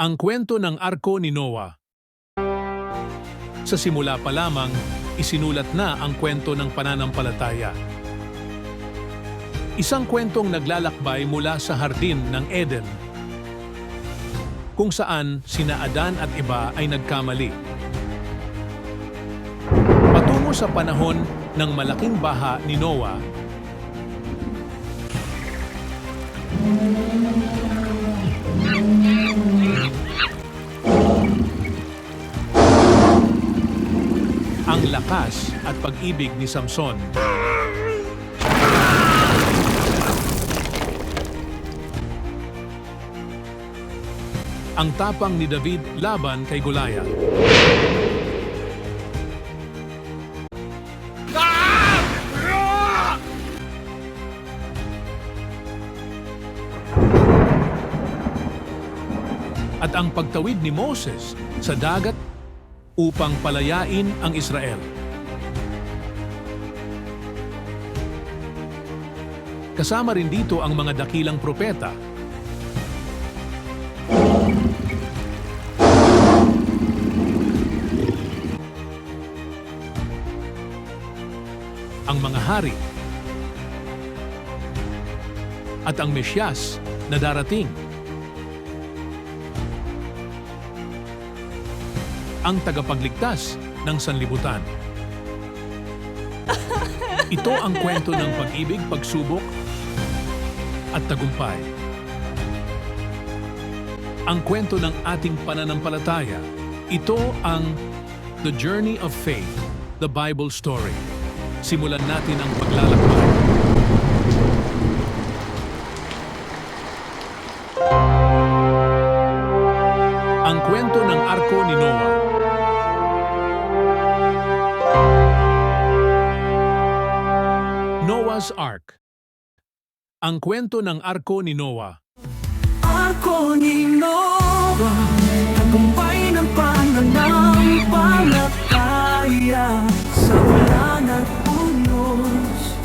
Ang kwento ng Arko ni Noah. Sa simula pa lamang, isinulat na ang kwento ng pananampalataya. Isang kwentong naglalakbay mula sa hardin ng Eden, kung saan sina Adan at iba ay nagkamali. Patungo sa panahon ng malaking baha ni Noah, lakas at pag-ibig ni Samson. Ang tapang ni David laban kay Goliath. At ang pagtawid ni Moses sa dagat upang palayain ang Israel. Kasama rin dito ang mga dakilang propeta. Ang mga hari at ang Mesyas na darating. ang tagapagligtas ng sanlibutan. Ito ang kwento ng pag-ibig, pagsubok, at tagumpay. Ang kwento ng ating pananampalataya. Ito ang The Journey of Faith, the Bible Story. Simulan natin ang paglalakbay. Ang kwento ng Arko ni Noah. Noah's Ark Ang kwento ng Arko ni Noah. Ako ni Noah Tagumpay ng pananampalataya Sa wala ng unos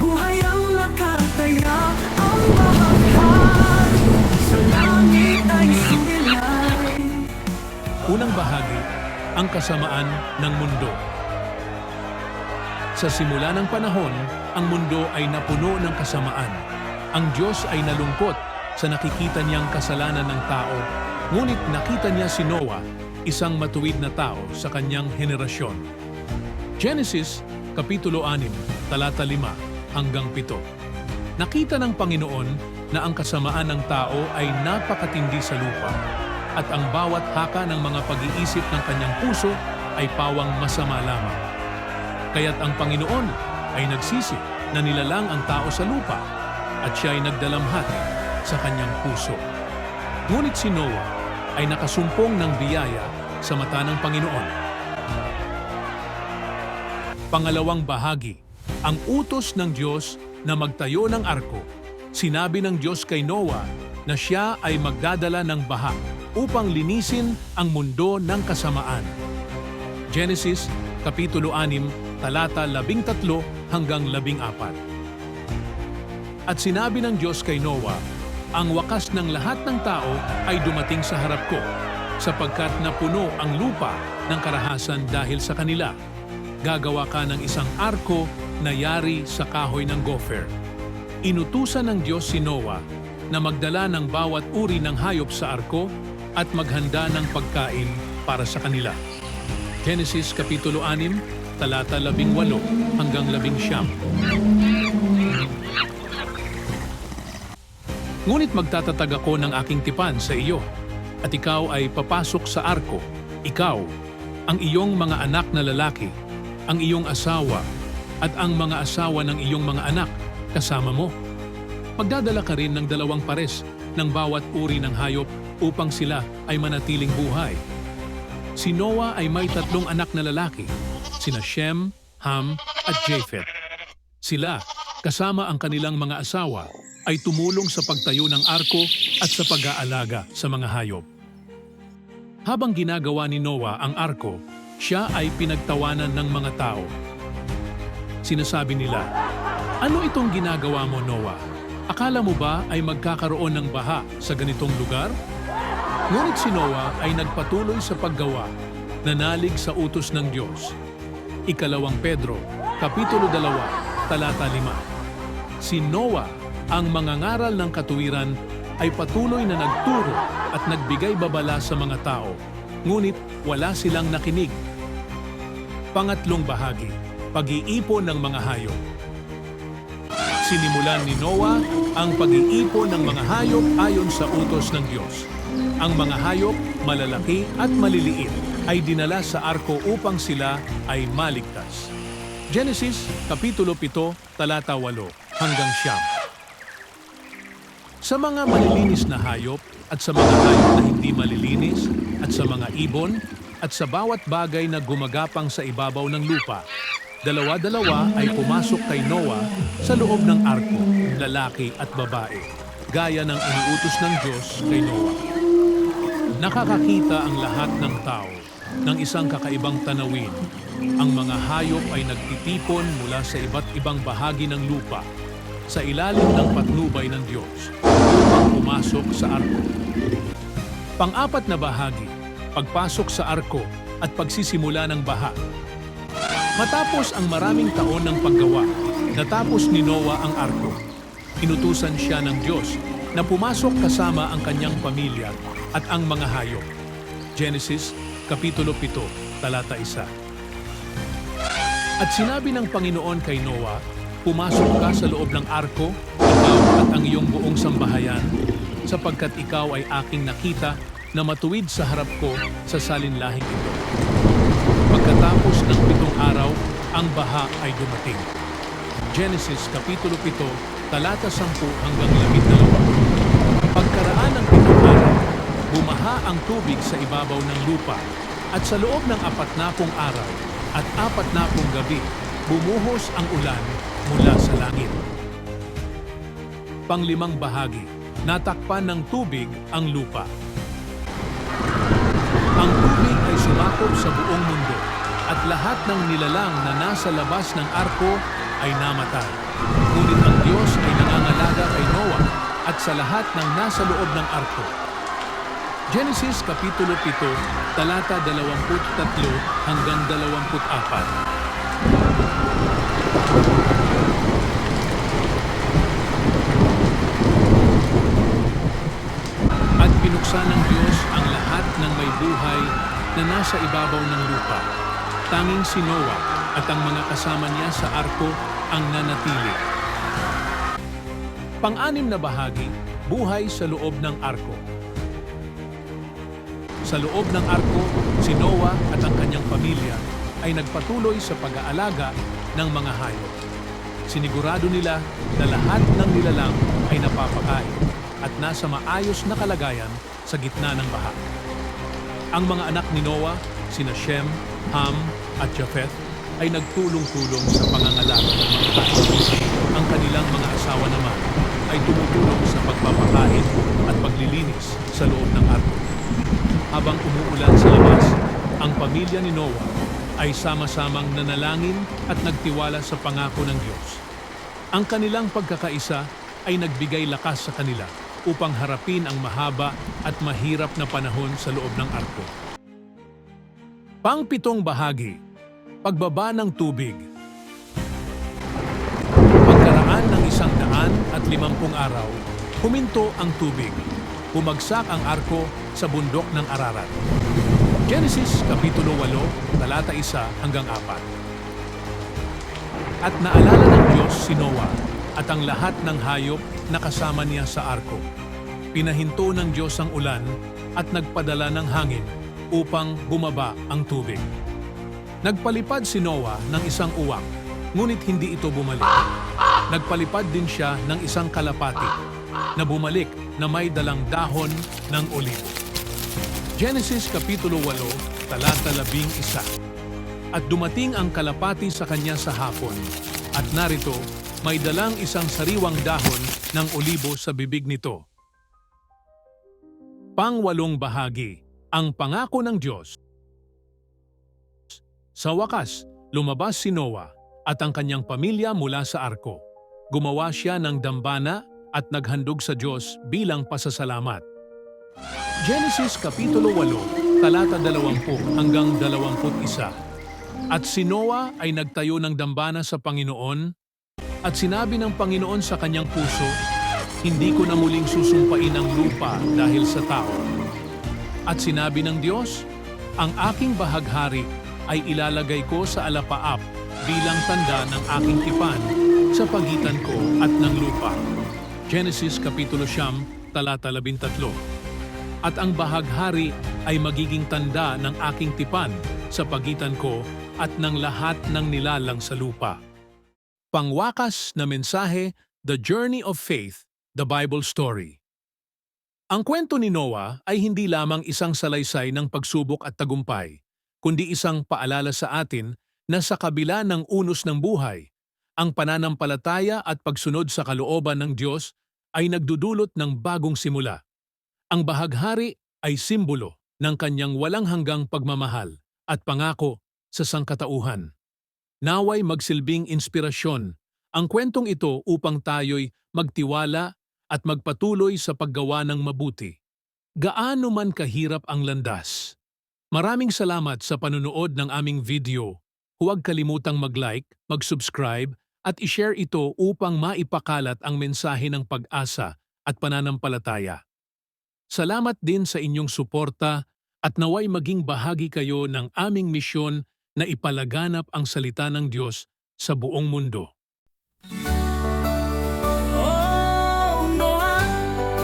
Buhay ang nakataya Ang mahal Sa langit ay sumilay Unang bahagi, ang kasamaan ng mundo. Sa simula ng panahon, ang mundo ay napuno ng kasamaan. Ang Diyos ay nalungkot sa nakikita niyang kasalanan ng tao, ngunit nakita niya si Noah, isang matuwid na tao sa kanyang henerasyon. Genesis, Kapitulo 6, talata 5 hanggang 7. Nakita ng Panginoon na ang kasamaan ng tao ay napakatindi sa lupa at ang bawat haka ng mga pag-iisip ng kanyang puso ay pawang masama lamang. Kaya't ang Panginoon ay nagsisi na nilalang ang tao sa lupa at siya ay nagdalamhati sa kanyang puso. Ngunit si Noah ay nakasumpong ng biyaya sa mata ng Panginoon. Pangalawang bahagi, ang utos ng Diyos na magtayo ng arko. Sinabi ng Diyos kay Noah na siya ay magdadala ng baha upang linisin ang mundo ng kasamaan. Genesis Kapitulo 6, talata 13 hanggang 14. At sinabi ng Diyos kay Noah, Ang wakas ng lahat ng tao ay dumating sa harap ko, sapagkat napuno ang lupa ng karahasan dahil sa kanila. Gagawa ka ng isang arko na yari sa kahoy ng gopher. Inutusan ng Diyos si Noah na magdala ng bawat uri ng hayop sa arko at maghanda ng pagkain para sa kanila. Genesis Kapitulo 6, talata 18 hanggang 19. Ngunit magtatatag ako ng aking tipan sa iyo, at ikaw ay papasok sa arko, ikaw, ang iyong mga anak na lalaki, ang iyong asawa, at ang mga asawa ng iyong mga anak kasama mo. Magdadala ka rin ng dalawang pares ng bawat uri ng hayop upang sila ay manatiling buhay. Si Noah ay may tatlong anak na lalaki, sina Shem, Ham, at Japheth. Sila, kasama ang kanilang mga asawa, ay tumulong sa pagtayo ng arko at sa pag-aalaga sa mga hayop. Habang ginagawa ni Noah ang arko, siya ay pinagtawanan ng mga tao. Sinasabi nila, Ano itong ginagawa mo, Noah? Akala mo ba ay magkakaroon ng baha sa ganitong lugar? Ngunit si Noah ay nagpatuloy sa paggawa, nanalig sa utos ng Diyos. Ikalawang Pedro, Kapitulo 2, Talata 5. Si Noah, ang mangangaral ng katuwiran, ay patuloy na nagturo at nagbigay babala sa mga tao, ngunit wala silang nakinig. Pangatlong bahagi, pag-iipon ng mga hayop. Sinimulan ni Noah ang pag-iipon ng mga hayop ayon sa utos ng Diyos. Ang mga hayop, malalaki at maliliit, ay dinala sa arko upang sila ay maligtas. Genesis, Kapitulo 7, Talata 8 hanggang siyam. Sa mga malilinis na hayop at sa mga hayop na hindi malilinis at sa mga ibon at sa bawat bagay na gumagapang sa ibabaw ng lupa, dalawa-dalawa ay pumasok kay Noah sa loob ng arko, lalaki at babae, gaya ng iniutos ng Diyos kay Noah. Nakakakita ang lahat ng tao ng isang kakaibang tanawin. Ang mga hayop ay nagtitipon mula sa iba't ibang bahagi ng lupa sa ilalim ng patnubay ng Diyos upang pumasok sa arko. Pang-apat na bahagi, pagpasok sa arko at pagsisimula ng baha. Matapos ang maraming taon ng paggawa, natapos ni Noah ang arko. Inutusan siya ng Diyos na pumasok kasama ang kanyang pamilya at ang mga hayop. Genesis, Kapitulo 7, Talata 1. At sinabi ng Panginoon kay Noah, Pumasok ka sa loob ng arko, ikaw at ang iyong buong sambahayan, sapagkat ikaw ay aking nakita na matuwid sa harap ko sa salinlahing ito. Pagkatapos ng pitong araw, ang baha ay dumating. Genesis Kapitulo 7, talata 10 hanggang 12. Pagkaraan ng pitong araw, bumaha ang tubig sa ibabaw ng lupa at sa loob ng apat na pong araw at apat na pong gabi, bumuhos ang ulan mula sa langit. Panglimang bahagi, natakpan ng tubig ang lupa. Ang tubig ay sumakop sa buong mundo at lahat ng nilalang na nasa labas ng arko ay namatay. Ngunit ang Diyos ay nangangalaga kay Noah at sa lahat ng nasa loob ng arko. Genesis Kapitulo 7, talata 23 hanggang 24. At pinuksan ng Diyos ang lahat ng may buhay na nasa ibabaw ng lupa. Tanging si Noah at ang mga kasama niya sa arko ang nanatili. Pang-anim na bahagi, buhay sa loob ng arko. Sa loob ng arko, si Noah at ang kanyang pamilya ay nagpatuloy sa pag-aalaga ng mga hayop. Sinigurado nila na lahat ng nilalang ay napapakain at nasa maayos na kalagayan sa gitna ng baha. Ang mga anak ni Noah, sina Shem, Ham at Japheth, ay nagtulong-tulong sa pangangalaga ng mga hayop. Ang kanilang mga asawa naman ay tumutulong sa pagpapakain at paglilinis sa loob ng arko. Habang umuulan sa labas, ang pamilya ni Noah ay sama-samang nanalangin at nagtiwala sa pangako ng Diyos. Ang kanilang pagkakaisa ay nagbigay lakas sa kanila upang harapin ang mahaba at mahirap na panahon sa loob ng arko. Pangpitong bahagi, pagbaba ng tubig. Pagkaraan ng isang daan at limampung araw, huminto ang tubig. Bumagsak ang arko sa bundok ng Ararat. Genesis Kapitulo 8, talata 1 hanggang 4. At naalala ng Diyos si Noah at ang lahat ng hayop na kasama niya sa arko. Pinahinto ng Diyos ang ulan at nagpadala ng hangin upang bumaba ang tubig. Nagpalipad si Noah ng isang uwak, ngunit hindi ito bumalik. Nagpalipad din siya ng isang kalapati na bumalik na may dalang dahon ng olibo. Genesis Kapitulo 8, talata 11. At dumating ang kalapati sa kanya sa hapon, at narito, may dalang isang sariwang dahon ng olibo sa bibig nito. Pangwalong bahagi, ang pangako ng Diyos. Sa wakas, lumabas si Noah at ang kanyang pamilya mula sa arko. Gumawa siya ng dambana at naghandog sa Diyos bilang pasasalamat. Genesis Kapitulo 8, talata 20 hanggang 21. At si Noah ay nagtayo ng dambana sa Panginoon at sinabi ng Panginoon sa kanyang puso, Hindi ko na muling susumpain ang lupa dahil sa tao. At sinabi ng Diyos, Ang aking bahaghari ay ilalagay ko sa alapaap bilang tanda ng aking tipan sa pagitan ko at ng lupa. Genesis Kapitulo Siyam, talata 13. At ang bahaghari ay magiging tanda ng aking tipan sa pagitan ko at ng lahat ng nilalang sa lupa. Pangwakas na mensahe, The Journey of Faith, The Bible Story. Ang kwento ni Noah ay hindi lamang isang salaysay ng pagsubok at tagumpay, kundi isang paalala sa atin na sa kabila ng unos ng buhay, ang pananampalataya at pagsunod sa kalooban ng Diyos ay nagdudulot ng bagong simula. Ang bahaghari ay simbolo ng kanyang walang hanggang pagmamahal at pangako sa sangkatauhan. Naway magsilbing inspirasyon ang kwentong ito upang tayo'y magtiwala at magpatuloy sa paggawa ng mabuti. Gaano man kahirap ang landas. Maraming salamat sa panunood ng aming video. Huwag kalimutang mag-like, mag-subscribe at i-share ito upang maipakalat ang mensahe ng pag-asa at pananampalataya. Salamat din sa inyong suporta at naway maging bahagi kayo ng aming misyon na ipalaganap ang salita ng Diyos sa buong mundo. Oh, Noah,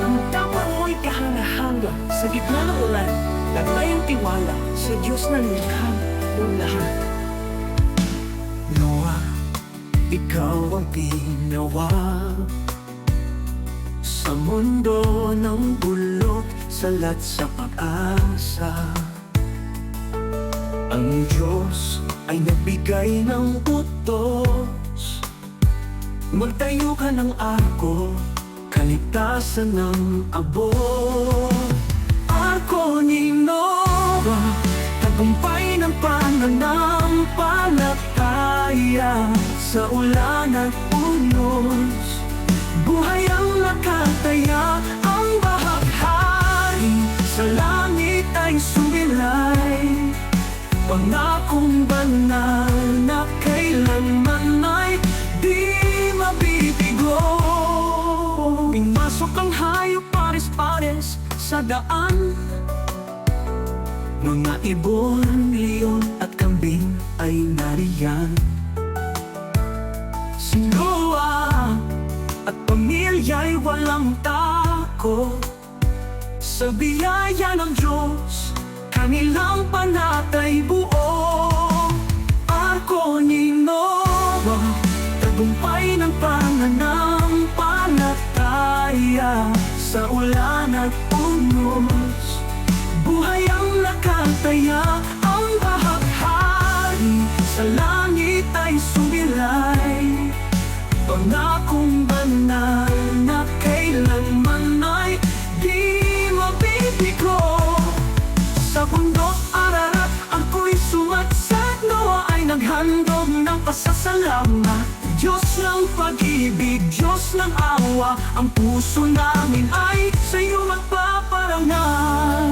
ang tapa mo'y kahanga-hanga sa gitna ng ulan. Latay ang tiwala sa Diyos na likha ng lahat. Ikaw ang ginawa sa mundo ng bulok, salat sa pag-asa. Ang Diyos ay nagbigay ng utos Magtayo ka ng arko, kaligtasan ng abo. Arko ni Noah, tagumpay ng pananampalataya sa ulan at unos. Buhay ang nakataya, ang bahaghari sa langit ay sumilay. Pangakong banal na kailanman ay di mabibigo Pinasok ang hayop pares-pares sa daan Mga ibon, leon at kambing ay nariyan at pamilya'y walang takot Sa biyaya ng Diyos, kanilang panatay buo. Arko ni Noah, tagumpay ng pananampalataya Sa ulan at unos, buhay ang nakataya Diyos ng awa Ang puso namin ay sa'yo magpaparangal.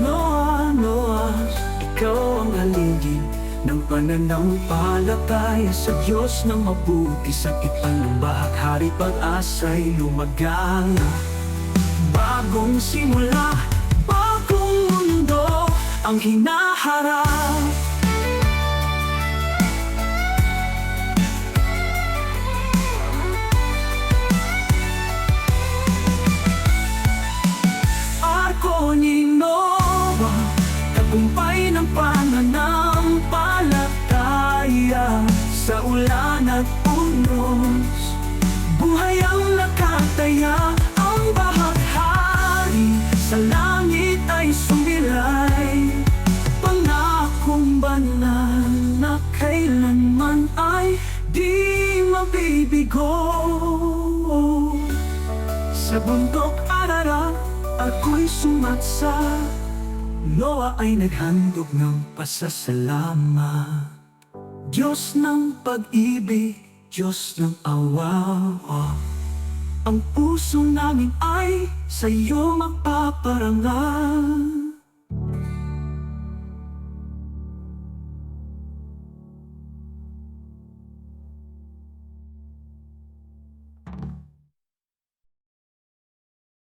Noah, Noah, ikaw ang haligin ng pananampalataya sa Diyos ng mabuti sa ipan ng bahaghari pag-asa'y lumagang Bagong simula, bagong mundo ang hinaharap ako'y sumatsa. Noah ay naghandog ng pasasalamat. Diyos ng pag-ibig, Diyos ng awa. Ang puso namin ay sa'yo magpaparangal